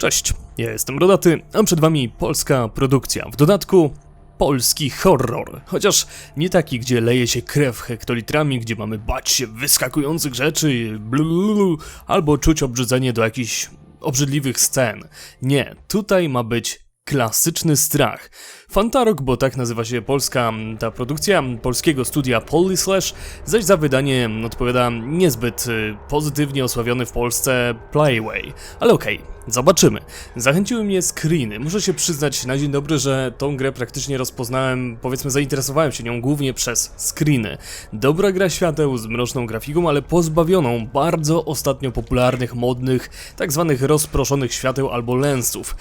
Cześć, ja jestem Rodaty, a przed wami polska produkcja. W dodatku polski horror. Chociaż nie taki, gdzie leje się krew hektolitrami, gdzie mamy bać się wyskakujących rzeczy, blululu, albo czuć obrzydzenie do jakichś obrzydliwych scen. Nie, tutaj ma być klasyczny strach. Fantarok, bo tak nazywa się polska ta produkcja polskiego studia Polyslash, zaś za wydanie odpowiada niezbyt y, pozytywnie osławiony w Polsce Playway. Ale okej, zobaczymy. Zachęciły mnie screeny. Muszę się przyznać na dzień dobry, że tą grę praktycznie rozpoznałem, powiedzmy zainteresowałem się nią głównie przez screeny. Dobra gra świateł z mroczną grafiką, ale pozbawioną bardzo ostatnio popularnych, modnych, tak zwanych rozproszonych świateł albo lensów.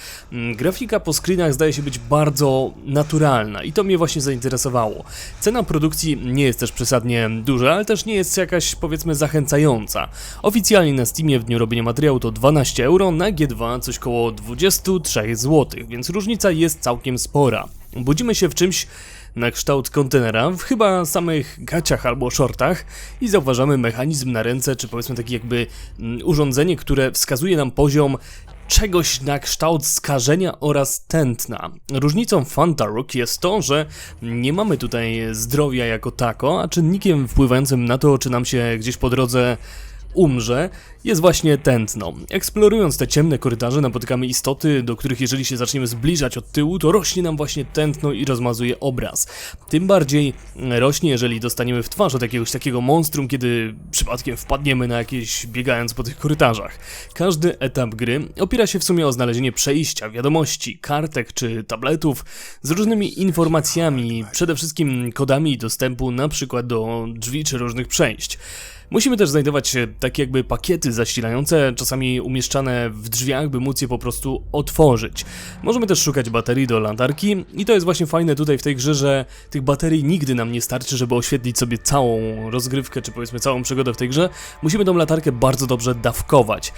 Grafika po screenach zdaje się być bardzo naturalna i to mnie właśnie zainteresowało. Cena produkcji nie jest też przesadnie duża, ale też nie jest jakaś powiedzmy zachęcająca. Oficjalnie na Steamie w dniu robienia materiału to 12 euro, na G2 coś koło 23 zł, więc różnica jest całkiem spora. Budzimy się w czymś na kształt kontenera, w chyba samych gaciach albo shortach i zauważamy mechanizm na ręce, czy powiedzmy takie jakby mm, urządzenie, które wskazuje nam poziom czegoś na kształt skażenia oraz tętna. Różnicą Fantaruk jest to, że nie mamy tutaj zdrowia jako tako, a czynnikiem wpływającym na to, czy nam się gdzieś po drodze umrze, jest właśnie tętno. Eksplorując te ciemne korytarze napotykamy istoty, do których jeżeli się zaczniemy zbliżać od tyłu, to rośnie nam właśnie tętno i rozmazuje obraz. Tym bardziej rośnie, jeżeli dostaniemy w twarz od jakiegoś takiego monstrum, kiedy przypadkiem wpadniemy na jakieś biegając po tych korytarzach. Każdy etap gry opiera się w sumie o znalezienie przejścia, wiadomości, kartek czy tabletów z różnymi informacjami, przede wszystkim kodami dostępu na przykład do drzwi czy różnych przejść. Musimy też znajdować takie jakby pakiety zasilające, czasami umieszczane w drzwiach, by móc je po prostu otworzyć. Możemy też szukać baterii do latarki i to jest właśnie fajne tutaj w tej grze, że tych baterii nigdy nam nie starczy, żeby oświetlić sobie całą rozgrywkę, czy powiedzmy całą przygodę w tej grze. Musimy tą latarkę bardzo dobrze dawkować.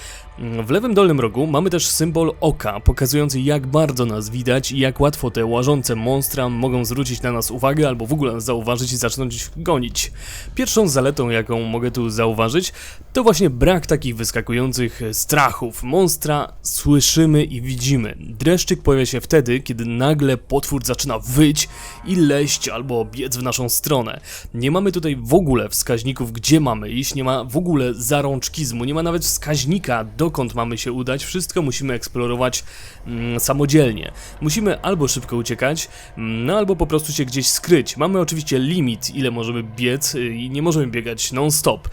W lewym dolnym rogu mamy też symbol oka, pokazujący jak bardzo nas widać i jak łatwo te łażące monstra mogą zwrócić na nas uwagę albo w ogóle nas zauważyć i zacząć gonić. Pierwszą zaletą, jaką mogę tu zauważyć, to właśnie brak takich wyskakujących strachów. Monstra słyszymy i widzimy. Dreszczyk pojawia się wtedy, kiedy nagle potwór zaczyna wyć i leść albo biec w naszą stronę. Nie mamy tutaj w ogóle wskaźników, gdzie mamy iść, nie ma w ogóle zarączkizmu, nie ma nawet wskaźnika, dokąd mamy się udać. Wszystko musimy eksplorować mm, samodzielnie. Musimy albo szybko uciekać, mm, no albo po prostu się gdzieś skryć. Mamy oczywiście limit, ile możemy biec y, i nie możemy biegać non-stop.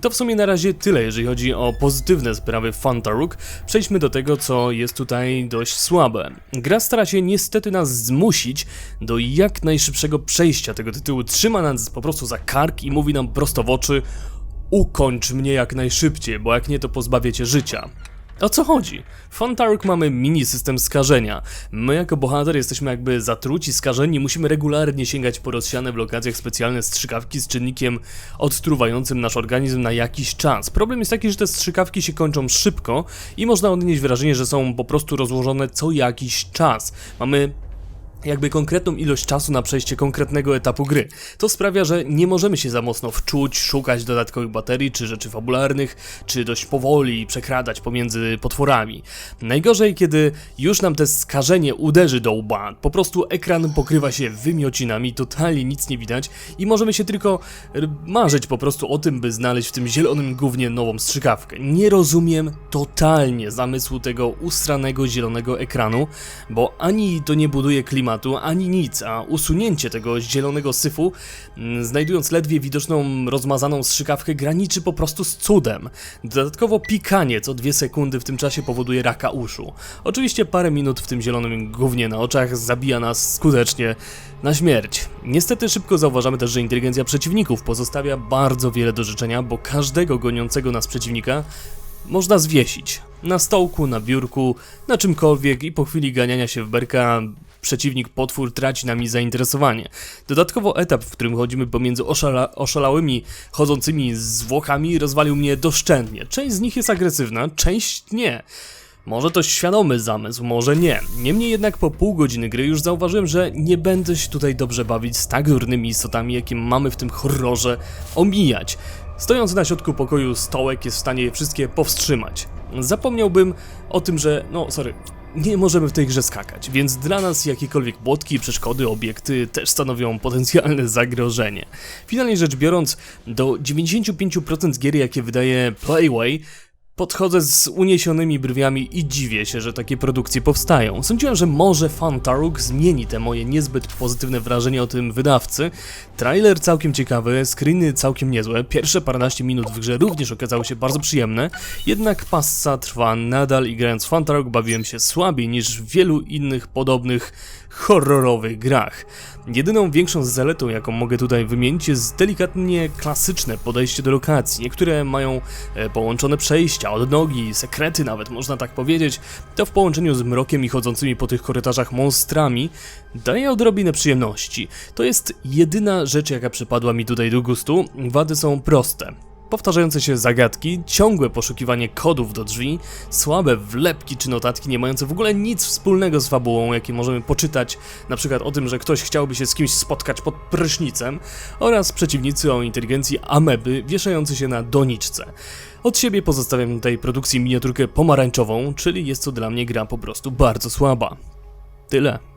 To w sumie na razie tyle, jeżeli chodzi o pozytywne sprawy Fantaruk. Przejdźmy do tego, co jest tutaj dość słabe. Gra stara się niestety nas zmusić do jak najszybszego przejścia tego tytułu. Trzyma nas po prostu za kark i mówi nam prosto w oczy ukończ mnie jak najszybciej, bo jak nie to pozbawię cię życia. O co chodzi? W Fantaruk mamy mini system skażenia. My jako bohater jesteśmy jakby zatruci, skażeni, musimy regularnie sięgać po rozsiane w lokacjach specjalne strzykawki z czynnikiem odtruwającym nasz organizm na jakiś czas. Problem jest taki, że te strzykawki się kończą szybko i można odnieść wrażenie, że są po prostu rozłożone co jakiś czas. Mamy jakby konkretną ilość czasu na przejście konkretnego etapu gry. To sprawia, że nie możemy się za mocno wczuć, szukać dodatkowych baterii, czy rzeczy fabularnych, czy dość powoli przekradać pomiędzy potworami. Najgorzej, kiedy już nam te skażenie uderzy do łba, po prostu ekran pokrywa się wymiocinami, totalnie nic nie widać i możemy się tylko marzyć po prostu o tym, by znaleźć w tym zielonym gównie nową strzykawkę. Nie rozumiem totalnie zamysłu tego ustranego zielonego ekranu, bo ani to nie buduje klimatu, ani nic, a usunięcie tego zielonego syfu, mm, znajdując ledwie widoczną rozmazaną strzykawkę, graniczy po prostu z cudem. Dodatkowo pikanie co dwie sekundy w tym czasie powoduje raka uszu. Oczywiście parę minut w tym zielonym gównie na oczach zabija nas skutecznie na śmierć. Niestety szybko zauważamy też, że inteligencja przeciwników pozostawia bardzo wiele do życzenia, bo każdego goniącego nas przeciwnika można zwiesić. Na stołku, na biurku, na czymkolwiek i po chwili ganiania się w berka przeciwnik potwór traci nami zainteresowanie. Dodatkowo etap, w którym chodzimy pomiędzy oszala oszalałymi, chodzącymi zwłokami rozwalił mnie doszczętnie. Część z nich jest agresywna, część nie. Może to świadomy zamysł, może nie. Niemniej jednak po pół godziny gry już zauważyłem, że nie będę się tutaj dobrze bawić z tak durnymi istotami, jakie mamy w tym horrorze omijać. Stojący na środku pokoju stołek jest w stanie je wszystkie powstrzymać. zapomniałbym o tym, że, no sorry, nie możemy w tej grze skakać, więc dla nas jakiekolwiek płotki, przeszkody, obiekty też stanowią potencjalne zagrożenie. Finalnie rzecz biorąc, do 95% gier, jakie wydaje Playway, Podchodzę z uniesionymi brwiami i dziwię się, że takie produkcje powstają. Sądziłem, że może Fantaruk zmieni te moje niezbyt pozytywne wrażenie o tym wydawcy. Trailer całkiem ciekawy, screeny całkiem niezłe, pierwsze paręnaście minut w grze również okazały się bardzo przyjemne, jednak passa trwa nadal i grając Fantaruk bawiłem się słabiej niż w wielu innych podobnych horrorowych grach. Jedyną większą zaletą, jaką mogę tutaj wymienić, jest delikatnie klasyczne podejście do lokacji. Niektóre mają e, połączone przejścia, odnogi, sekrety nawet, można tak powiedzieć. To w połączeniu z mrokiem i chodzącymi po tych korytarzach monstrami daje odrobinę przyjemności. To jest jedyna rzecz, jaka przypadła mi tutaj do gustu. Wady są proste powtarzające się zagadki, ciągłe poszukiwanie kodów do drzwi, słabe wlepki czy notatki nie mające w ogóle nic wspólnego z fabułą, jakie możemy poczytać, na przykład o tym, że ktoś chciałby się z kimś spotkać pod prysznicem, oraz przeciwnicy o inteligencji ameby wieszający się na doniczce. Od siebie pozostawiam tej produkcji miniaturkę pomarańczową, czyli jest to dla mnie gra po prostu bardzo słaba. Tyle.